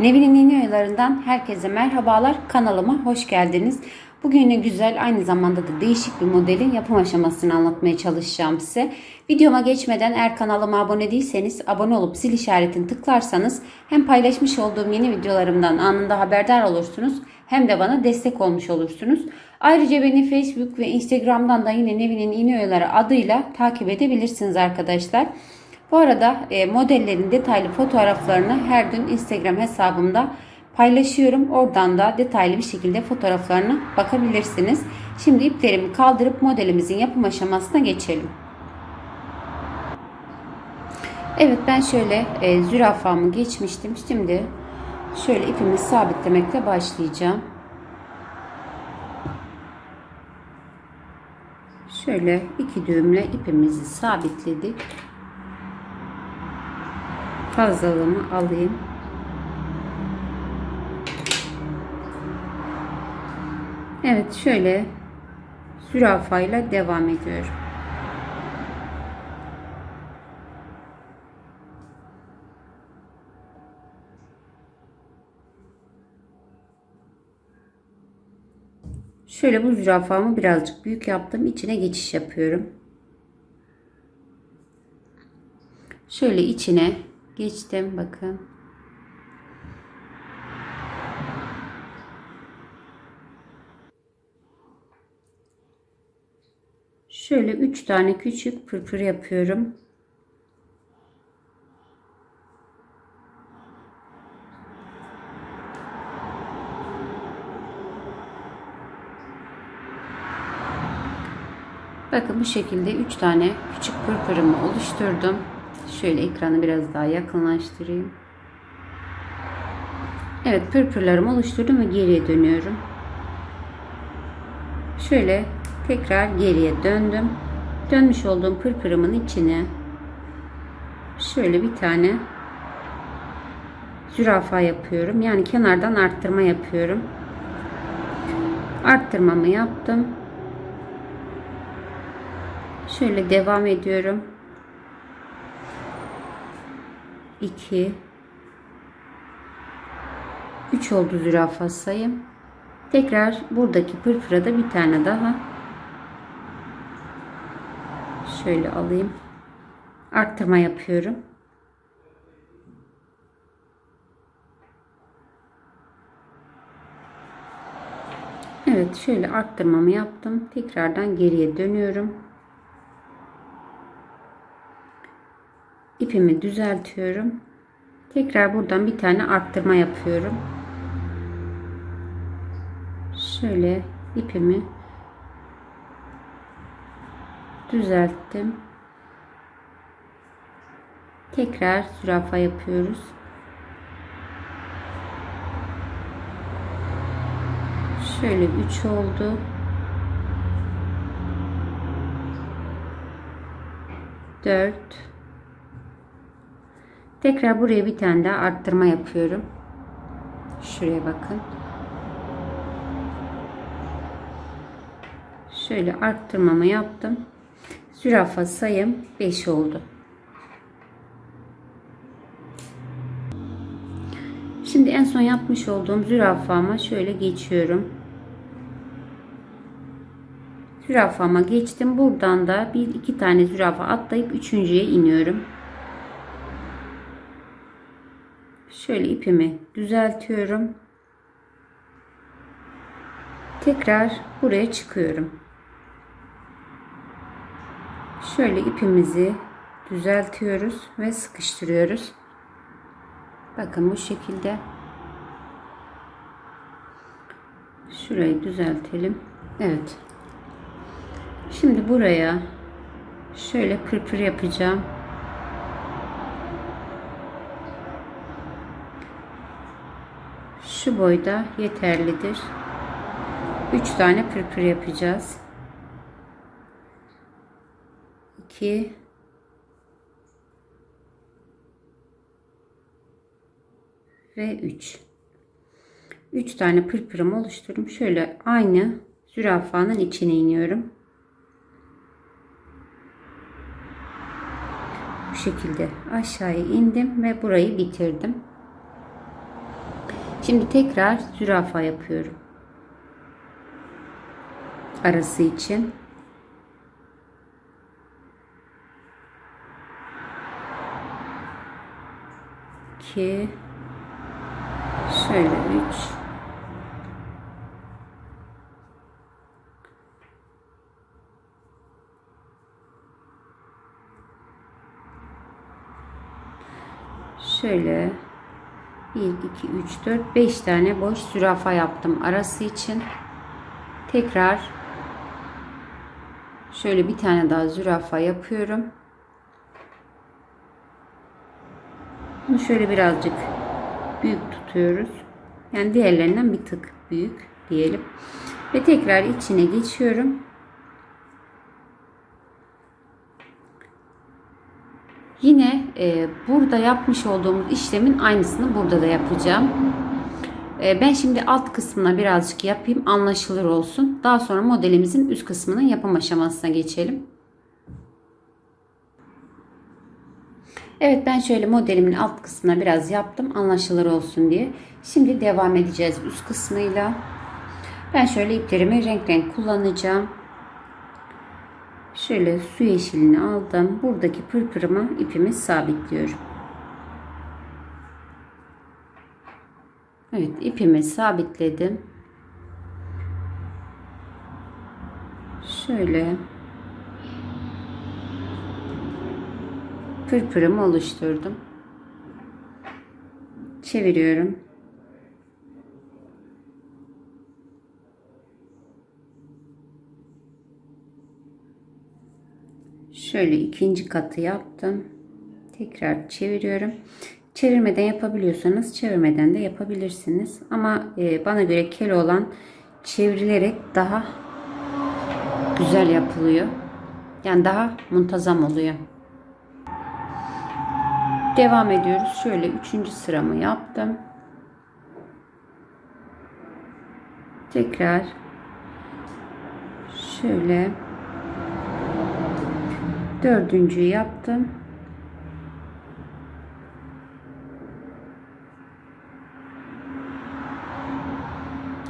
Nevin'in yeni oyalarından herkese merhabalar. Kanalıma hoş geldiniz. Bugün güzel aynı zamanda da değişik bir modelin yapım aşamasını anlatmaya çalışacağım size. Videoma geçmeden eğer kanalıma abone değilseniz abone olup zil işaretini tıklarsanız hem paylaşmış olduğum yeni videolarımdan anında haberdar olursunuz hem de bana destek olmuş olursunuz. Ayrıca beni Facebook ve Instagram'dan da yine Nevin'in yeni oyaları adıyla takip edebilirsiniz arkadaşlar. Bu arada e, modellerin detaylı fotoğraflarını her gün Instagram hesabımda paylaşıyorum. Oradan da detaylı bir şekilde fotoğraflarına bakabilirsiniz. Şimdi iplerimi kaldırıp modelimizin yapım aşamasına geçelim. Evet ben şöyle e, zürafamı geçmiştim. Şimdi şöyle ipimi sabitlemekle başlayacağım. Şöyle iki düğümle ipimizi sabitledik fazlalığımı alayım. Evet şöyle zürafayla devam ediyorum. Şöyle bu zürafamı birazcık büyük yaptım. İçine geçiş yapıyorum. Şöyle içine geçtim bakın. Şöyle 3 tane küçük pırpır yapıyorum. Bakın bu şekilde 3 tane küçük pırpırımı oluşturdum. Şöyle ekranı biraz daha yakınlaştırayım. Evet pırpırlarımı oluşturdum ve geriye dönüyorum. Şöyle tekrar geriye döndüm. Dönmüş olduğum pırpırımın içine şöyle bir tane zürafa yapıyorum. Yani kenardan arttırma yapıyorum. Arttırmamı yaptım. Şöyle devam ediyorum. 2 3 oldu zürafa sayım. Tekrar buradaki pırpırada bir tane daha şöyle alayım. Arttırma yapıyorum. Evet şöyle arttırmamı yaptım. Tekrardan geriye dönüyorum. İpimi düzeltiyorum. Tekrar buradan bir tane arttırma yapıyorum. Şöyle ipimi düzelttim. Tekrar zürafa yapıyoruz. Şöyle 3 oldu. 4 Tekrar buraya bir tane daha arttırma yapıyorum. Şuraya bakın. Şöyle arttırmamı yaptım. Zürafa sayım 5 oldu. Şimdi en son yapmış olduğum zürafama şöyle geçiyorum. Zürafama geçtim. Buradan da bir iki tane zürafa atlayıp üçüncüye iniyorum. Şöyle ipimi düzeltiyorum. Tekrar buraya çıkıyorum. Şöyle ipimizi düzeltiyoruz ve sıkıştırıyoruz. Bakın bu şekilde. Şurayı düzeltelim. Evet. Şimdi buraya şöyle pırpır yapacağım. Şu boyda yeterlidir. 3 tane pırpır yapacağız. 2 ve 3. 3 tane pırpırımı oluşturdum. Şöyle aynı zürafanın içine iniyorum. Bu şekilde aşağıya indim ve burayı bitirdim. Şimdi tekrar zürafa yapıyorum. Arası için. İki. Şöyle üç. Şöyle 1, 2, 3, 4, 5 tane boş zürafa yaptım arası için. Tekrar şöyle bir tane daha zürafa yapıyorum. Bunu şöyle birazcık büyük tutuyoruz. Yani diğerlerinden bir tık büyük diyelim. Ve tekrar içine geçiyorum. Yine e, burada yapmış olduğumuz işlemin aynısını burada da yapacağım. E, ben şimdi alt kısmına birazcık yapayım anlaşılır olsun. Daha sonra modelimizin üst kısmının yapım aşamasına geçelim. Evet ben şöyle modelimin alt kısmına biraz yaptım anlaşılır olsun diye. Şimdi devam edeceğiz üst kısmıyla. Ben şöyle iplerimi renk renk kullanacağım. Şöyle su yeşilini aldım. Buradaki pırpırıma ipimi sabitliyorum. Evet ipimi sabitledim. Şöyle pırpırımı oluşturdum. Çeviriyorum. Şöyle ikinci katı yaptım. Tekrar çeviriyorum. Çevirmeden yapabiliyorsanız çevirmeden de yapabilirsiniz. Ama e, bana göre kel olan çevrilerek daha güzel yapılıyor. Yani daha muntazam oluyor. Devam ediyoruz. Şöyle üçüncü sıramı yaptım. Tekrar şöyle dördüncüyü yaptım.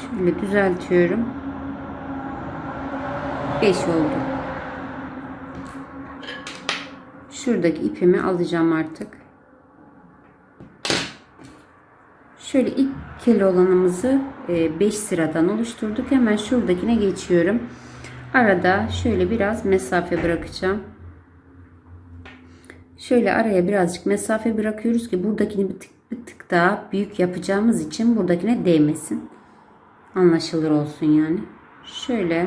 Şöyle düzeltiyorum. 5 oldu. Şuradaki ipimi alacağım artık. Şöyle ilk kel olanımızı 5 sıradan oluşturduk. Hemen şuradakine geçiyorum. Arada şöyle biraz mesafe bırakacağım. Şöyle araya birazcık mesafe bırakıyoruz ki buradakini bir tık, bir tık daha büyük yapacağımız için buradakine değmesin. Anlaşılır olsun yani. Şöyle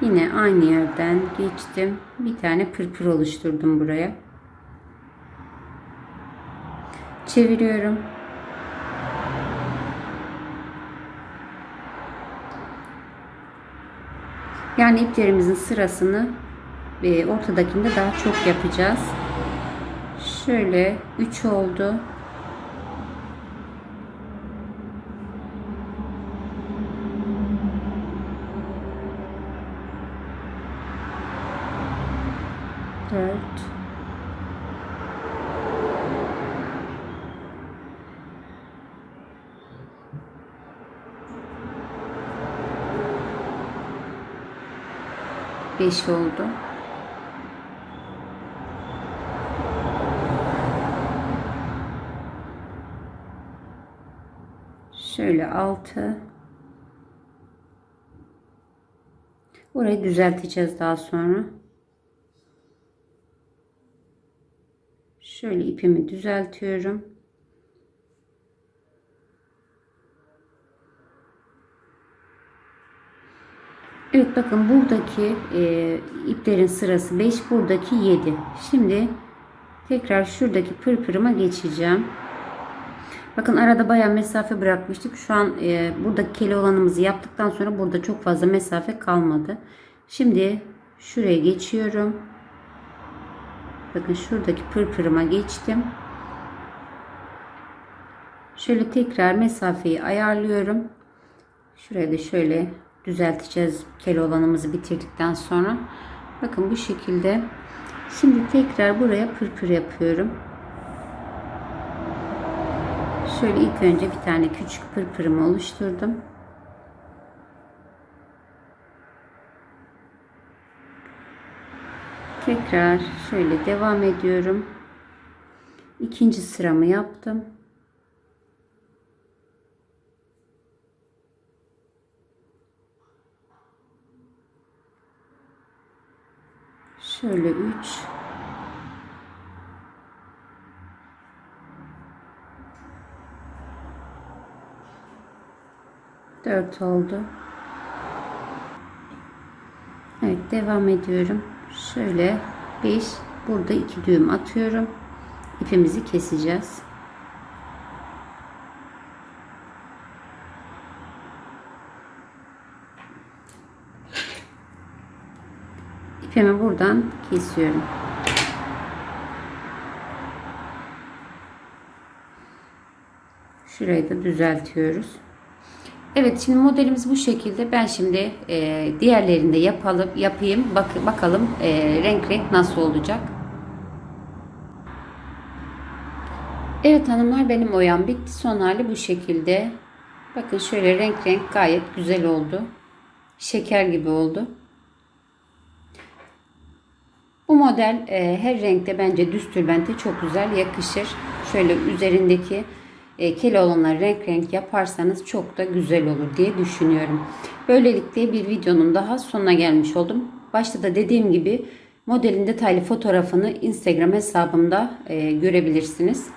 yine aynı yerden geçtim. Bir tane pırpır oluşturdum buraya. Çeviriyorum. Yani iplerimizin sırasını e, ortadakinde daha çok yapacağız. Şöyle 3 oldu. Dört. Beş oldu. Şöyle altı. Orayı düzelteceğiz daha sonra. Şöyle ipimi düzeltiyorum. Evet bakın buradaki e, iplerin sırası 5 buradaki 7. Şimdi tekrar şuradaki pırpırıma geçeceğim. Bakın arada bayağı mesafe bırakmıştık. Şu an e, burada kele olanımızı yaptıktan sonra burada çok fazla mesafe kalmadı. Şimdi şuraya geçiyorum. Bakın şuradaki pırpırıma geçtim. Şöyle tekrar mesafeyi ayarlıyorum. Şuraya da şöyle düzelteceğiz kele olanımızı bitirdikten sonra. Bakın bu şekilde. Şimdi tekrar buraya pırpır yapıyorum. Şöyle ilk önce bir tane küçük pırpırımı oluşturdum. Tekrar şöyle devam ediyorum. İkinci sıramı yaptım. Şöyle 3 4 oldu. Evet devam ediyorum. Şöyle 5 burada 2 düğüm atıyorum. İpimizi keseceğiz. İpimi buradan kesiyorum. Şurayı da düzeltiyoruz. Evet şimdi modelimiz bu şekilde. Ben şimdi e, diğerlerini de yapalım, yapayım. Bak, bakalım e, renk renk nasıl olacak. Evet hanımlar benim oyam bitti. Son hali bu şekilde. Bakın şöyle renk renk gayet güzel oldu. Şeker gibi oldu. Bu model e, her renkte bence düz tülbente çok güzel yakışır. Şöyle üzerindeki e, kele olanlar renk renk yaparsanız çok da güzel olur diye düşünüyorum. Böylelikle bir videonun daha sonuna gelmiş oldum. Başta da dediğim gibi modelin detaylı fotoğrafını Instagram hesabımda e, görebilirsiniz.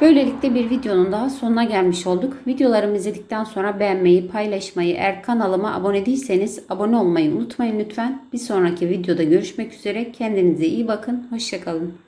Böylelikle bir videonun daha sonuna gelmiş olduk. Videolarımı izledikten sonra beğenmeyi, paylaşmayı, eğer kanalıma abone değilseniz abone olmayı unutmayın lütfen. Bir sonraki videoda görüşmek üzere. Kendinize iyi bakın. Hoşçakalın.